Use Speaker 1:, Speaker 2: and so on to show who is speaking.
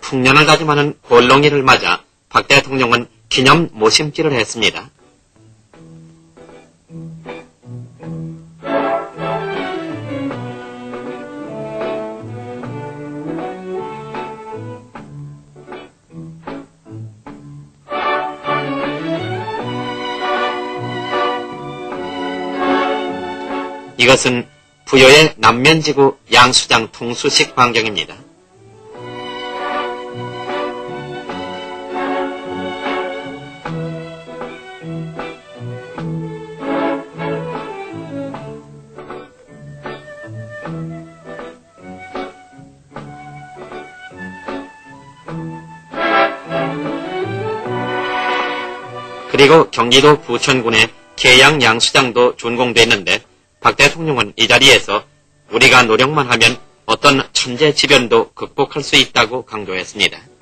Speaker 1: 풍년을 다짐하는 골롱이를 맞아 박 대통령은 기념 모심지를 했습니다. 이것은 부여의 남면지구 양수장 통수식 광경입니다. 그리고 경기도 부천군의 계양 양수장도 준공됐는데 박 대통령은 이 자리에서 우리가 노력만 하면 어떤 천재 지변도 극복할 수 있다고 강조했습니다.